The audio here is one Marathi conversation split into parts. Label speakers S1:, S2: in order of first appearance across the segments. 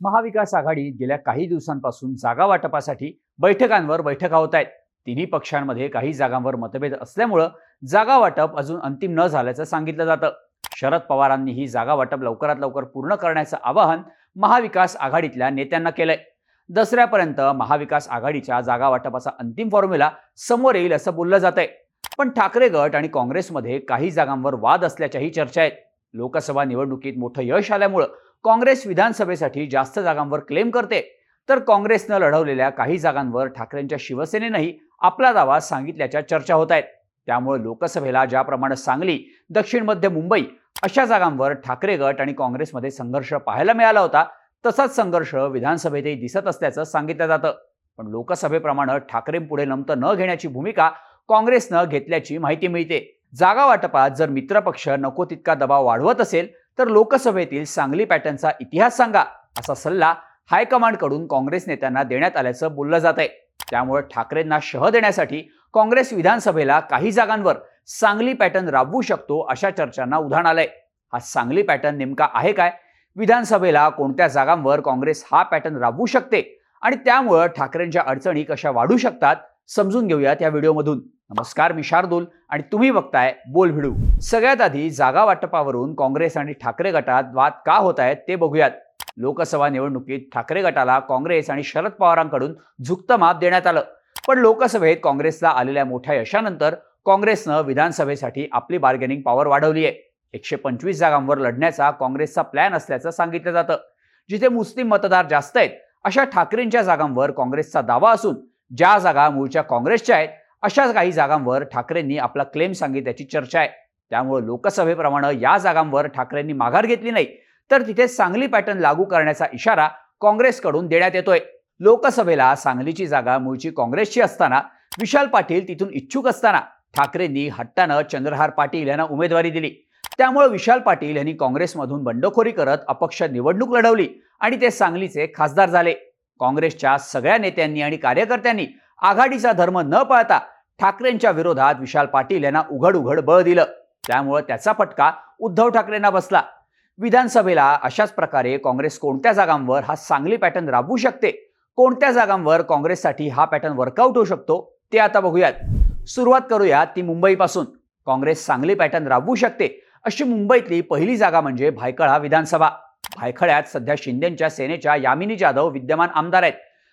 S1: महाविकास आघाडीत गेल्या काही दिवसांपासून जागा वाटपासाठी बैठकांवर बैठका होत आहेत. तिन्ही पक्षांमध्ये काही जागांवर मतभेद असल्यामुळं जागा वाटप अजून अंतिम न झाल्याचं सांगितलं जातं. शरद पवारांनी ही जागा वाटप लवकरात लवकर पूर्ण करण्याचं आवाहन महाविकास आघाडीतल्या नेत्यांना केलंय. दसऱ्यापर्यंत महाविकास आघाडीच्या जागा वाटपाचा अंतिम फॉर्म्युला समोर येईल असं बोललं जात आहे पण ठाकरे गट आणि काँग्रेसमध्ये काही जागांवर वाद असल्याच्याही चर्चा आहेत. लोकसभा निवडणुकीत मोठं यश आल्यामुळं काँग्रेस विधानसभेसाठी जास्त जागांवर क्लेम करते. तर काँग्रेसनं लढवलेल्या काही जागांवर ठाकरेंच्या शिवसेनेनंही आपला दावा सांगितल्याच्या चर्चा होत आहेत. त्यामुळे लोकसभेला ज्याप्रमाणे सांगली दक्षिण मध्य मुंबई अशा जागांवर ठाकरे गट आणि काँग्रेसमध्ये संघर्ष पाहायला मिळाला होता तसाच संघर्ष विधानसभेतही दिसत असल्याचं सांगितलं जातं. पण लोकसभेप्रमाणे ठाकरेंपुढे नमतं न घेण्याची भूमिका काँग्रेसनं घेतल्याची माहिती मिळते. जागा वाटपात जर मित्रपक्ष नको तितका दबाव वाढवत असेल तर लोकसभेतील सांगली पॅटर्नचा इतिहास सांगा असा सल्ला हायकमांडकडून काँग्रेस नेत्यांना देण्यात आल्याचं बोललं जात आहे त्यामुळे ठाकरेंना शह देण्यासाठी काँग्रेस विधानसभेला काही जागांवर सांगली पॅटर्न राबवू शकतो अशा चर्चांना उधाण आलंय. हा सांगली पॅटर्न नेमका आहे काय? विधानसभेला कोणत्या जागांवर काँग्रेस हा पॅटर्न राबवू शकते? आणि त्यामुळं ठाकरेंच्या अडचणी कशा वाढू शकतात? समजून घेऊयात या व्हिडिओमधून. नमस्कार मी शार्दूल आणि तुम्ही बघताय बोल भिडू. सगळ्यात आधी जागा वाटपावरून काँग्रेस आणि ठाकरे गटात वाद का होत आहेत ते बघूयात. लोकसभा निवडणुकीत ठाकरे गटाला काँग्रेस आणि शरद पवारांकडून झुकतं माप देण्यात आलं. पण लोकसभेत काँग्रेसला आलेल्या मोठ्या यशानंतर काँग्रेसनं विधानसभेसाठी आपली बार्गेनिंग पॉवर वाढवली आहे. एकशे पंचवीस जागांवर लढण्याचा काँग्रेसचा प्लॅन असल्याचं सांगितलं जातं. जिथे मुस्लिम मतदार जास्त आहेत अशा ठाकरेंच्या जागांवर काँग्रेसचा दावा असून ज्या जागा मूळच्या काँग्रेसच्या आहेत अशाच काही जागांवर ठाकरेंनी आपला क्लेम सांगितल्याची चर्चा आहे. त्यामुळे लोकसभेप्रमाणे या जागांवर ठाकरेंनी माघार घेतली नाही. तर तिथे सांगली पॅटर्न लागू करण्याचा इशारा काँग्रेसकडून देण्यात येतोय. लोकसभेला सांगलीची जागा मूळची काँग्रेसची असताना विशाल पाटील तिथून इच्छुक असताना ठाकरेंनी हट्टानं चंद्रहार पाटील यांना उमेदवारी दिली. त्यामुळे विशाल पाटील यांनी काँग्रेसमधून बंडखोरी करत अपक्ष निवडणूक लढवली आणि ते सांगलीचे खासदार झाले. काँग्रेसच्या सगळ्या नेत्यांनी आणि कार्यकर्त्यांनी आघाडीचा धर्म न पाळता ठाकरेंच्या विरोधात विशाल पाटील यांना उघड उघड बळ दिलं. त्यामुळं त्याचा फटका उद्धव ठाकरेंना बसला. विधानसभेला अशाच प्रकारे काँग्रेस कोणत्या जागांवर हा सांगली पॅटर्न राबवू शकते? कोणत्या जागांवर काँग्रेससाठी हा पॅटर्न वर्कआउट होऊ शकतो? ते आता बघूयात. सुरुवात करूया ती मुंबईपासून. काँग्रेस सांगली पॅटर्न राबवू शकते अशी मुंबईतली पहिली जागा म्हणजे भायखळा विधानसभा. भायखळ्यात सध्या शिंदेच्या सेनेच्या यामिनी जाधव विद्यमान आमदार आहेत.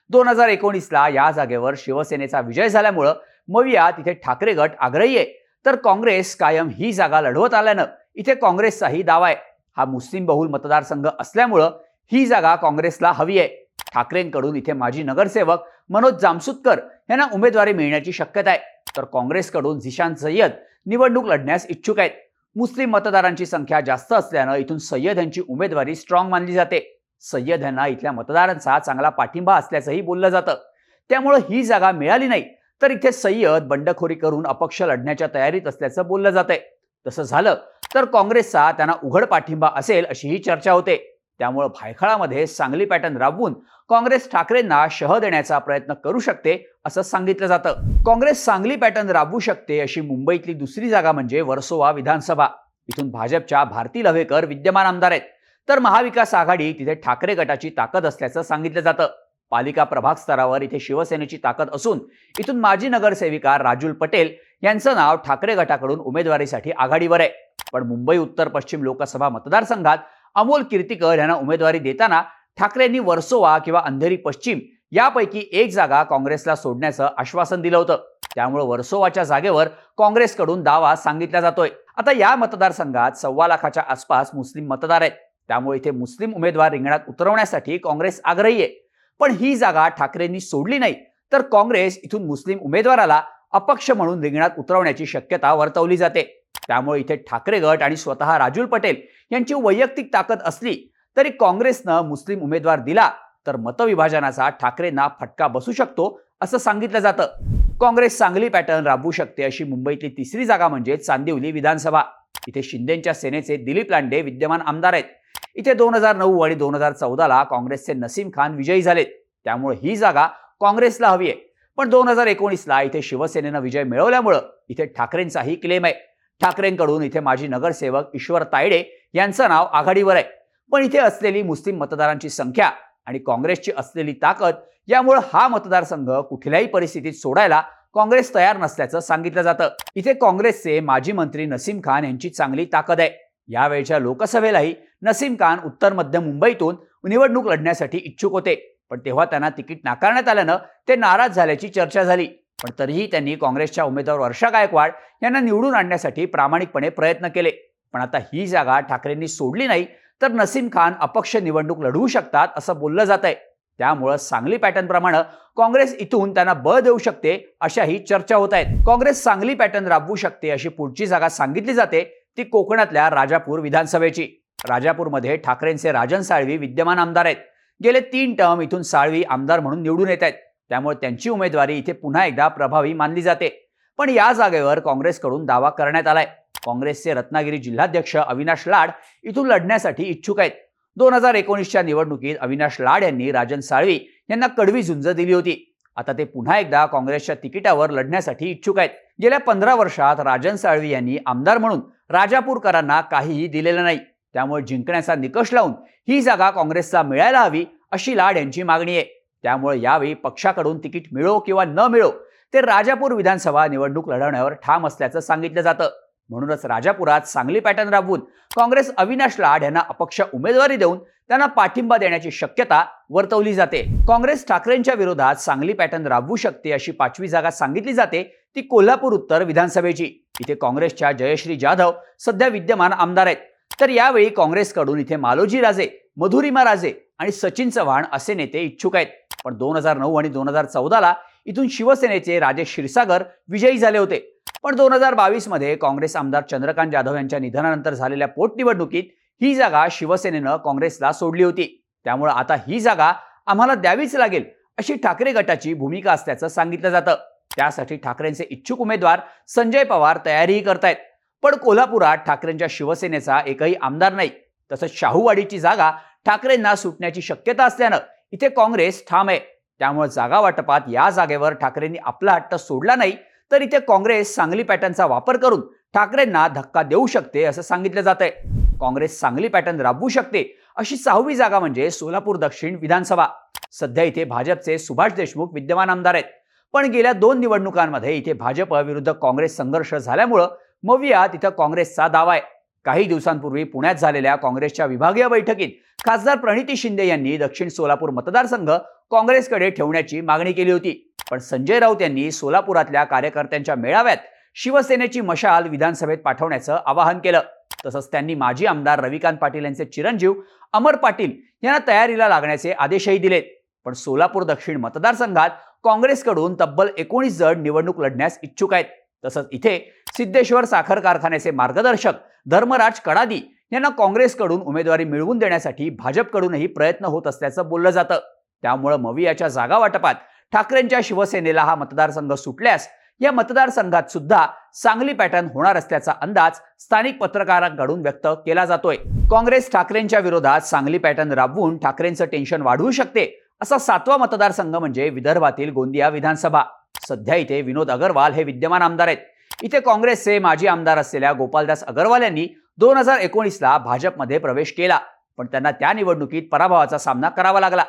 S1: दोन हजार एकोणीसला या जागेवर शिवसेनेचा विजय झाल्यामुळं मविया तिथे ठाकरे गट आग्रही आहे. तर काँग्रेस कायम ही जागा लढवत आल्यानं इथे काँग्रेसचाही दावा आहे. हा मुस्लिम बहुल मतदारसंघ असल्यामुळं ही जागा काँग्रेसला हवी आहे. ठाकरेंकडून इथे माजी नगरसेवक मनोज जामसुतकर यांना उमेदवारी मिळण्याची शक्यता आहे. तर काँग्रेसकडून झिशान सय्यद निवडणूक लढण्यास इच्छुक आहेत. मुस्लिम मतदारांची संख्या जास्त असल्यानं इथून सय्यद यांची उमेदवारी स्ट्रॉंग मानली जाते. सय्यद यांना इथल्या मतदारांचा चांगला पाठिंबा असल्याचंही बोललं जातं. त्यामुळं ही जागा मिळाली नाही. तर इथे सय्यद बंडखोरी करून अपक्ष लढण्याच्या तयारीत असल्याचं बोललं जातंय. तसं झालं तर काँग्रेसचा त्यांना उघड पाठिंबा असेल अशीही चर्चा होते. त्यामुळे भायखळामध्ये सांगली पॅटर्न राबवून काँग्रेस ठाकरेंना शह देण्याचा प्रयत्न करू शकते असं सांगितलं जातं. काँग्रेस सांगली पॅटर्न राबवू शकते अशी मुंबईतली दुसरी जागा म्हणजे वर्सोवा विधानसभा. इथून भाजपच्या भारती लव्हेकर विद्यमान आमदार आहेत. तर महाविकास आघाडी तिथे ठाकरे गटाची ताकद असल्याचं सांगितलं जातं. पालिका प्रभाग स्तरावर इथे शिवसेनेची ताकद असून इथून माजी नगरसेविका राजुल पटेल यांचं नाव ठाकरे गटाकडून उमेदवारीसाठी आघाडीवर आहे. पण मुंबई उत्तर पश्चिम लोकसभा मतदारसंघात अमोल कीर्तिकर यांना उमेदवारी देताना ठाकरेंनी वर्सोवा किंवा अंधेरी पश्चिम यापैकी एक जागा काँग्रेसला सोडण्याचं आश्वासन दिलं होतं. त्यामुळे वर्सोवाच्या जागेवर काँग्रेसकडून दावा सांगितला जातोय. आता या मतदारसंघात सव्वा लाखाच्या आसपास मुस्लिम मतदार आहेत. त्यामुळे इथे मुस्लिम उमेदवार रिंगणात उतरवण्यासाठी काँग्रेस आग्रही आहे. पण ही जागा ठाकरेंनी सोडली नाही तर काँग्रेस इथून मुस्लिम उमेदवाराला अपक्ष म्हणून रिंगणात उतरवण्याची शक्यता वर्तवली जाते. त्यामुळे इथे ठाकरे गट आणि स्वतः राजूल पटेल यांची वैयक्तिक ताकद असली तरी काँग्रेसनं मुस्लिम उमेदवार दिला तर मतविभाजनाचा ठाकरेंना फटका बसू शकतो असं सांगितलं जातं. काँग्रेस सांगली पॅटर्न राबवू शकते अशी मुंबईतली तिसरी जागा म्हणजे चांदिवली विधानसभा. इथे शिंदेच्या सेनेचे दिलीप लांडे विद्यमान आमदार आहेत. इथे दोन हजार नऊ आणि दोन हजार चौदाला काँग्रेसचे नसीम खान विजयी झालेत त्यामुळे ही जागा काँग्रेसला हवी आहे. पण दोन हजार एकोणीसला इथे शिवसेनेनं विजय मिळवल्यामुळं इथे ठाकरेंचाही क्लेम आहे. ठाकरेंकडून इथे माजी नगरसेवक ईश्वर तायडे यांचं नाव आघाडीवर आहे. पण इथे असलेली मुस्लिम मतदारांची संख्या आणि काँग्रेसची असलेली ताकद यामुळे हा मतदारसंघ कुठल्याही परिस्थितीत सोडायला काँग्रेस तयार नसल्याचं सांगितलं जातं. इथे काँग्रेसचे माजी मंत्री नसीम खान यांची चांगली ताकद आहे. यावेळच्या लोकसभेलाही नसीम खान उत्तर मध्य मुंबईतून निवडणूक लढण्यासाठी इच्छुक होते. पण तेव्हा त्यांना तिकीट नाकारण्यात आल्यानं ते नाराज झाल्याची चर्चा झाली. पण तरीही त्यांनी काँग्रेसच्या उमेदवार वर्षा गायकवाड यांना निवडून आणण्यासाठी प्रामाणिकपणे प्रयत्न केले. पण आता ही जागा ठाकरेंनी सोडली नाही तर नसीम खान अपक्ष निवडणूक लढवू शकतात असं बोललं जात आहे त्यामुळं सांगली पॅटर्नप्रमाणे काँग्रेस इथून त्यांना बळ देऊ शकते अशाही चर्चा होत आहेत. काँग्रेस सांगली पॅटर्न राबवू शकते अशी पुढची जागा सांगितली जाते ती कोकणातल्या राजापूर विधानसभेची. राजापूरमध्ये ठाकरेंचे राजन साळवी विद्यमान आमदार आहेत. गेले तीन टर्म इथून साळवी आमदार म्हणून निवडून येत आहेत. त्यामुळे त्यांची उमेदवारी इथे पुन्हा एकदा प्रभावी मानली जाते. पण या जागेवर काँग्रेसकडून दावा करण्यात आलाय. काँग्रेसचे रत्नागिरी जिल्हाध्यक्ष अविनाश लाड इथून लढण्यासाठी इच्छुक आहेत. दोन हजार एकोणीसच्या निवडणुकीत अविनाश लाड यांनी राजन साळवी यांना कडवी झुंज दिली होती. आता ते पुन्हा एकदा काँग्रेसच्या तिकिटावर लढण्यासाठी इच्छुक आहेत. गेल्या पंधरा वर्षात राजन साळवी यांनी आमदार म्हणून राजापूरकरांना काहीही दिलेलं नाही. त्यामुळे जिंकण्याचा निकष लावून ही जागा काँग्रेसला मिळायला हवी अशी लाड यांची मागणी आहे. त्यामुळे यावेळी पक्षाकडून तिकीट मिळो किंवा न मिळो ते राजापूर विधानसभा निवडणूक लढवण्यावर ठाम असल्याचं सांगितलं जातं. म्हणूनच राजापुरात सांगली पॅटर्न राबवून काँग्रेस अविनाश लाड यांना अपक्ष उमेदवारी देऊन त्यांना पाठिंबा देण्याची शक्यता वर्तवली जाते. काँग्रेस ठाकरेंच्या विरोधात सांगली पॅटर्न राबवू शकते अशी पाचवी जागा सांगितली जाते ती कोल्हापूर उत्तर विधानसभेची. इथे काँग्रेसच्या जयश्री जाधव सध्या विद्यमान आमदार आहेत. तर यावेळी काँग्रेसकडून इथे मालोजी राजे मधुरिमा राजे आणि सचिन चव्हाण असे नेते इच्छुक आहेत. पण दोन हजार नऊ आणि दोन हजार चौदाला इथून शिवसेनेचे राजेश क्षीरसागर विजयी झाले होते. पण दोन हजार बावीसमध्ये काँग्रेस आमदार चंद्रकांत जाधव यांच्या निधनानंतर झालेल्या पोटनिवडणुकीत ही जागा शिवसेनेनं काँग्रेसला सोडली होती. त्यामुळे आता ही जागा आम्हाला द्यावीच लागेल अशी ठाकरे गटाची भूमिका असल्याचं सांगितलं जातं. त्यासाठी ठाकरेंचे इच्छुक उमेदवार संजय पवार तयारीही करतायत. पण कोल्हापुरात ठाकरेंच्या शिवसेनेचा एकही आमदार नाही. तसंच शाहूवाडीची जागा ठाकरेंना सुटण्याची शक्यता असल्यानं इथे काँग्रेस ठाम आहे. त्यामुळे जागा वाटपात या जागेवर ठाकरेंनी आपला हट्ट सोडला नाही तर इथे काँग्रेस सांगली पॅटर्नचा वापर करून ठाकरेंना धक्का देऊ शकते असं सांगितलं जात आहे काँग्रेस सांगली पॅटर्न राबवू शकते अशी सहावी जागा म्हणजे सोलापूर दक्षिण विधानसभा. सध्या इथे भाजपचे सुभाष देशमुख विद्यमान आमदार आहेत. पण गेल्या दोन निवडणुकांमध्ये इथे भाजप विरुद्ध काँग्रेस संघर्ष झाल्यामुळं मविया तिथं काँग्रेसचा दावा आहे. काही दिवसांपूर्वी पुण्यात झालेल्या काँग्रेसच्या विभागीय बैठकीत खासदार प्रणिती शिंदे यांनी दक्षिण सोलापूर मतदारसंघ काँग्रेसकडे ठेवण्याची मागणी केली होती. पण संजय राऊत यांनी सोलापुरातल्या कार्यकर्त्यांच्या मेळाव्यात शिवसेनेची मशाल विधानसभेत पाठवण्याचं आवाहन केलं. तसंच त्यांनी माजी आमदार रविकांत पाटील यांचे चिरंजीव अमर पाटील यांना तयारीला लागण्याचे आदेशही दिलेत. पण सोलापूर दक्षिण मतदारसंघात काँग्रेसकडून तब्बल एकोणीस जण निवडणूक लढण्यास इच्छुक आहेत. तसंच इथे सिद्धेश्वर साखर कारखान्याचे मार्गदर्शक धर्मराज कडादी यांना काँग्रेसकडून उमेदवारी मिळवून देण्यासाठी भाजपकडूनही प्रयत्न होत असल्याचं बोललं जातं. त्यामुळं मवियाच्या जागा वाटपात ठाकरेंच्या शिवसेनेला हा मतदारसंघ सुटल्यास या मतदारसंघात सुद्धा सांगली पॅटर्न होणार असल्याचा अंदाज स्थानिक पत्रकारांकडून व्यक्त केला जातोय. काँग्रेस ठाकरेंच्या विरोधात सांगली पॅटर्न राबवून ठाकरेंचं टेन्शन वाढवू शकते असा सातवा मतदारसंघ म्हणजे विदर्भातील गोंदिया विधानसभा. सध्या इथे विनोद अगरवाल हे विद्यमान आमदार आहेत. इथे काँग्रेसचे माजी आमदार असलेल्या गोपालदास अगरवाल यांनी दोन हजार एकोणीसला भाजपमध्ये प्रवेश केला. पण त्यांना त्या निवडणुकीत पराभवाचा सामना करावा लागला.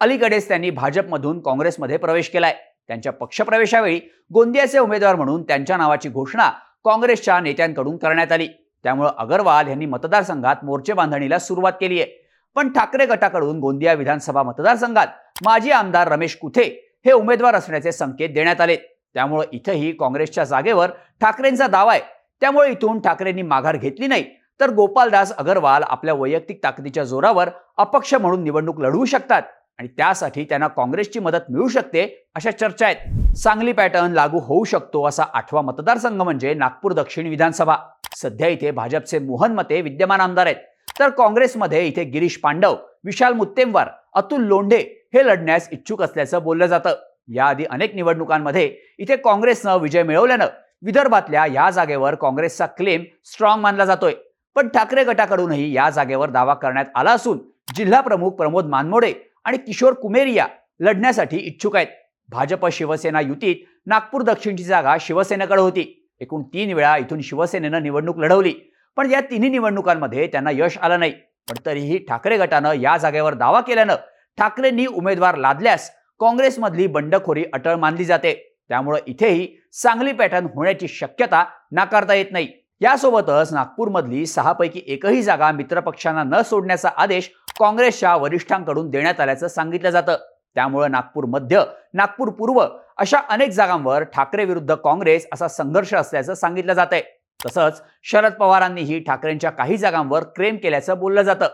S1: अलीकडेच त्यांनी भाजपमधून काँग्रेसमध्ये प्रवेश केलाय. त्यांच्या पक्षप्रवेशावेळी गोंदियाचे उमेदवार म्हणून त्यांच्या नावाची घोषणा काँग्रेसच्या नेत्यांकडून करण्यात आली. त्यामुळे अगरवाल यांनी मतदारसंघात मोर्चे बांधणीला सुरुवात केली आहे पण ठाकरे गटाकडून गोंदिया विधानसभा मतदारसंघात माजी आमदार रमेश कुथे हे उमेदवार असण्याचे संकेत देण्यात आले. त्यामुळे इथंही काँग्रेसच्या जागेवर ठाकरेंचा दावा आहे. त्यामुळे इथून ठाकरेंनी माघार घेतली नाही. तर गोपालदास अगरवाल आपल्या वैयक्तिक ताकदीच्या जोरावर अपक्ष म्हणून निवडणूक लढवू शकतात आणि त्यासाठी त्यांना काँग्रेसची मदत मिळू शकते अशा चर्चा आहेत. सांगली पॅटर्न लागू होऊ शकतो असा आठवा मतदारसंघ म्हणजे नागपूर दक्षिण विधानसभा. सध्या इथे भाजपचे मोहन मते विद्यमान आमदार आहेत. तर काँग्रेसमध्ये इथे गिरीश पांडव विशाल मुत्तेमवार अतुल लोंढे हे लढण्यास इच्छुक असल्याचं बोललं जातं. याआधी अनेक निवडणुकांमध्ये इथे काँग्रेसनं विजय मिळवल्यानं विदर्भातल्या या जागेवर काँग्रेसचा क्लेम स्ट्रॉंग मानला जातोय. पण ठाकरे गटाकडूनही या जागेवर दावा करण्यात आला असून जिल्हा प्रमुख प्रमोद मानमोडे आणि किशोर कुमेरिया लढण्यासाठी इच्छुक आहेत. भाजप शिवसेना युतीत नागपूर दक्षिणची जागा शिवसेनेकडे होती. एकूण तीन वेळा इथून शिवसेनेनं निवडणूक लढवली. पण या तिन्ही निवडणुकांमध्ये त्यांना यश आलं नाही. पण तरीही ठाकरे गटानं या जागेवर दावा केल्यानं ठाकरेंनी उमेदवार लादल्यास काँग्रेसमधली बंडखोरी अटळ मानली जाते. त्यामुळं इथेही सांगली पॅटर्न होण्याची शक्यता नाकारता येत नाही. यासोबतच नागपूरमधली सहापैकी एकही जागा मित्रपक्षांना न सोडण्याचा आदेश काँग्रेसच्या वरिष्ठांकडून देण्यात आल्याचं सांगितलं जातं. त्यामुळं नागपूर मध्य नागपूर पूर्व अशा अनेक जागांवर ठाकरे विरुद्ध काँग्रेस असा संघर्ष असल्याचं सांगितलं जात आहे तसंच शरद पवारांनीही ठाकरेंच्या काही जागांवर क्रेम केल्याचं बोललं जातं.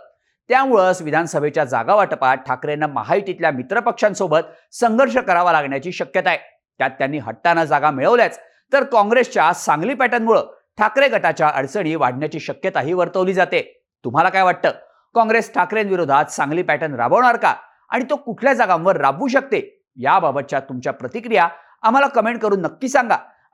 S1: त्यामुळंच विधानसभेच्या जागा वाटपात ठाकरेंना महायुतीतल्या मित्रपक्षांसोबत संघर्ष करावा लागण्याची शक्यता आहे. त्यात त्यांनी हट्टानं जागा मिळवल्याच तर काँग्रेसच्या सांगली पॅटर्नमुळं ठाकरे गटाच्या अडचणी वाढण्याची शक्यताही वर्तवली जाते. तुम्हाला काय वाटतं? काँग्रेस ठाकरेंविरोधात सांगली पॅटर्न राबवणार का? आणि तो कुठल्या जागांवर राबवू शकते? याबाबतच्या तुमच्या प्रतिक्रिया आम्हाला कमेंट करून नक्की सांगा.